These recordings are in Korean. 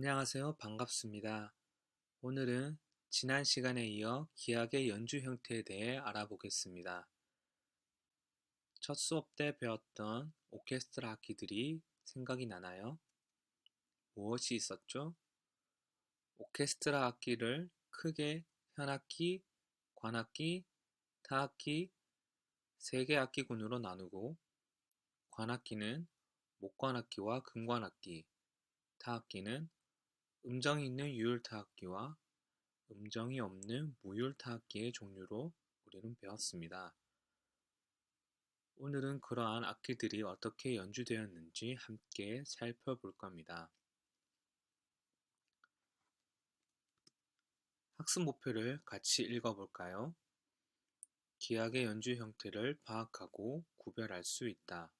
안녕하세요. 반갑습니다. 오늘은 지난 시간에 이어 기악의 연주 형태에 대해 알아보겠습니다. 첫 수업 때 배웠던 오케스트라 악기들이 생각이 나나요? 무엇이 있었죠? 오케스트라 악기를 크게 현악기, 관악기, 타악기, 세 개 악기군으로 나누고 관악기는 목관악기와 금관악기, 타악기는 음정이 있는 유율타악기와 음정이 없는 무율타악기의 종류로 우리는 배웠습니다. 오늘은 그러한 악기들이 어떻게 연주되었는지 함께 살펴볼 겁니다. 학습 목표를 같이 읽어볼까요? 기악의 연주 형태를 파악하고 구별할 수 있다.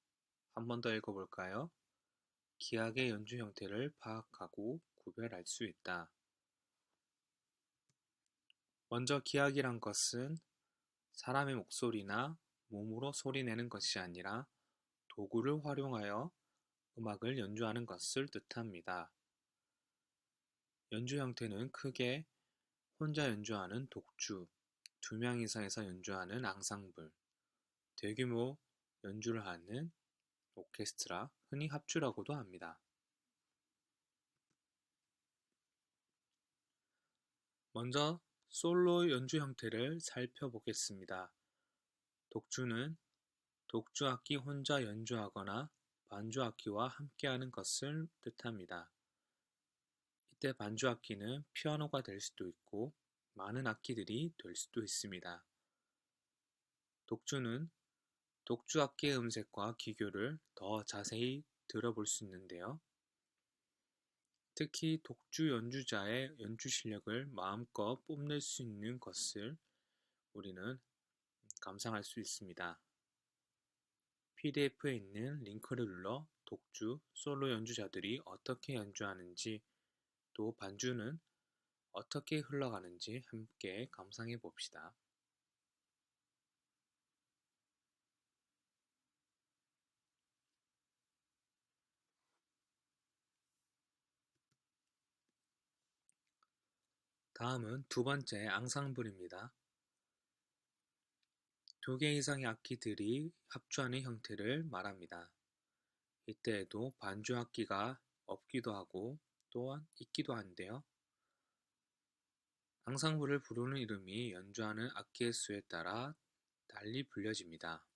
한 번 더 읽어볼까요? 기악의 연주 형태를 파악하고 구별할 수 있다. 먼저 기악이란 것은 사람의 목소리나 몸으로 소리내는 것이 아니라 도구를 활용하여 음악을 연주하는 것을 뜻합니다. 연주 형태는 크게 혼자 연주하는 독주, 두 명 이상에서 연주하는 앙상블, 대규모 연주를 하는 오케스트라, 흔히 합주라고도 합니다. 먼저 솔로 연주 형태를 살펴보겠습니다. 독주는 독주악기 혼자 연주하거나 반주악기와 함께하는 것을 뜻합니다. 이때 반주악기는 피아노가 될 수도 있고 많은 악기들이 될 수도 있습니다. 독주는 독주악기의 음색과 기교를 더 자세히 들어볼 수 있는데요. 특히 독주 연주자의 연주 실력을 마음껏 뽐낼 수 있는 것을 우리는 감상할 수 있습니다. PDF에 있는 링크를 눌러 독주, 솔로 연주자들이 어떻게 연주하는지 또 반주는 어떻게 흘러가는지 함께 감상해 봅시다. 다음은 두 번째 앙상블입니다. 두 개 이상의 악기들이 합주하는 형태를 말합니다. 이때에도 반주 악기가 없기도 하고 또한 있기도 한데요. 앙상블을 부르는 이름이 연주하는 악기의 수에 따라 달리 불려집니다.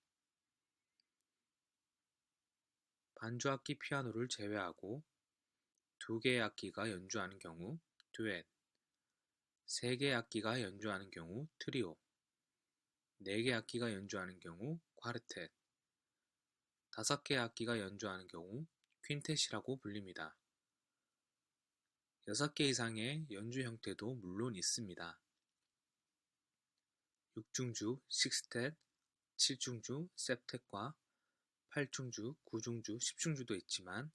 반주 악기 피아노를 제외하고 두 개의 악기가 연주하는 경우 듀엣, 세 개의 악기가 연주하는 경우 트리오, 네 개의 악기가 연주하는 경우 콰르텟, 다섯 개의 악기가 연주하는 경우 퀸텟이라고 불립니다. 여섯 개 이상의 연주 형태도 물론 있습니다. 6중주, 식스텟, 7중주, septet과 8중주, 9중주, 10중주도 있지만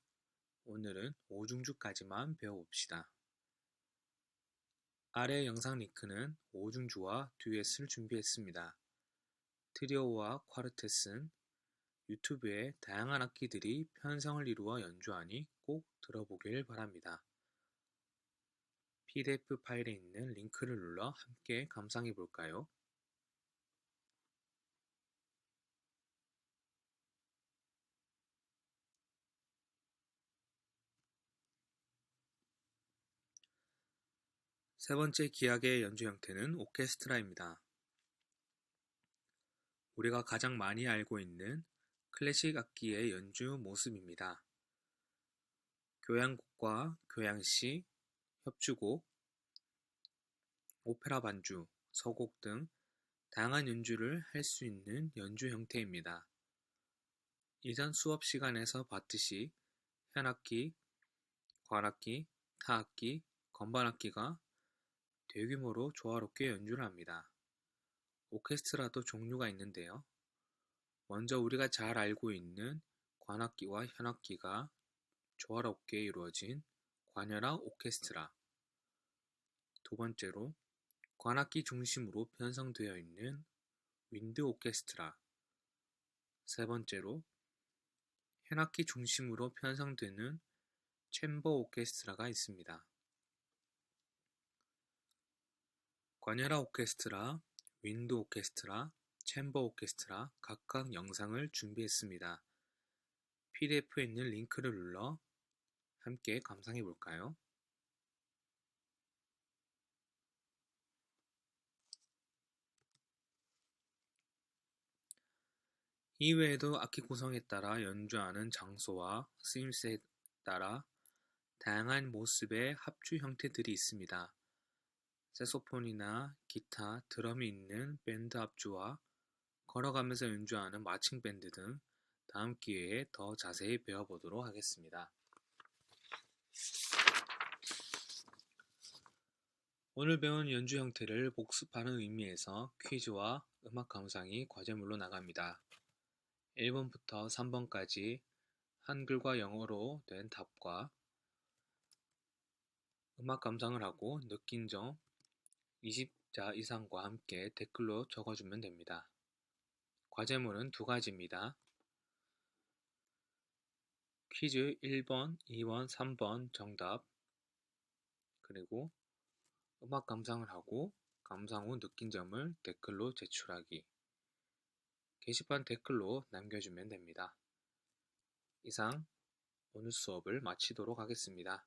오늘은 5중주까지만 배워봅시다. 아래 영상 링크는 5중주와 듀엣을 준비했습니다. 트리오와 콰르텟은 유튜브에 다양한 악기들이 편성을 이루어 연주하니 꼭 들어보길 바랍니다. pdf 파일에 있는 링크를 눌러 함께 감상해 볼까요? 세 번째 기악의 연주 형태는 오케스트라입니다. 우리가 가장 많이 알고 있는 클래식 악기의 연주 모습입니다. 교향곡과 교향시, 협주곡, 오페라 반주, 서곡 등 다양한 연주를 할 수 있는 연주 형태입니다. 이전 수업 시간에서 봤듯이 현악기, 관악기, 타악기, 건반악기가 대규모로 조화롭게 연주를 합니다. 오케스트라도 종류가 있는데요. 먼저 우리가 잘 알고 있는 관악기와 현악기가 조화롭게 이루어진 관여라 오케스트라. 두 번째로 관악기 중심으로 편성되어 있는 윈드 오케스트라. 세 번째로 현악기 중심으로 편성되는 챔버 오케스트라가 있습니다. 관여라 오케스트라, 윈드 오케스트라, 챔버 오케스트라 각각 영상을 준비했습니다. PDF에 있는 링크를 눌러 함께 감상해 볼까요? 이외에도 악기 구성에 따라 연주하는 장소와 쓰임새에 따라 다양한 모습의 합주 형태들이 있습니다. 색소폰이나 기타, 드럼이 있는 밴드 합주와 걸어가면서 연주하는 마칭 밴드 등 다음 기회에 더 자세히 배워보도록 하겠습니다. 오늘 배운 연주 형태를 복습하는 의미에서 퀴즈와 음악 감상이 과제물로 나갑니다. 1번부터 3번까지 한글과 영어로 된 답과 음악 감상을 하고 느낀 점 20자 이상과 함께 댓글로 적어주면 됩니다. 과제물은 두 가지입니다. 퀴즈 1번, 2번, 3번 정답 그리고 음악 감상을 하고 감상 후 느낀 점을 댓글로 제출하기 게시판 댓글로 남겨주면 됩니다. 이상 오늘 수업을 마치도록 하겠습니다.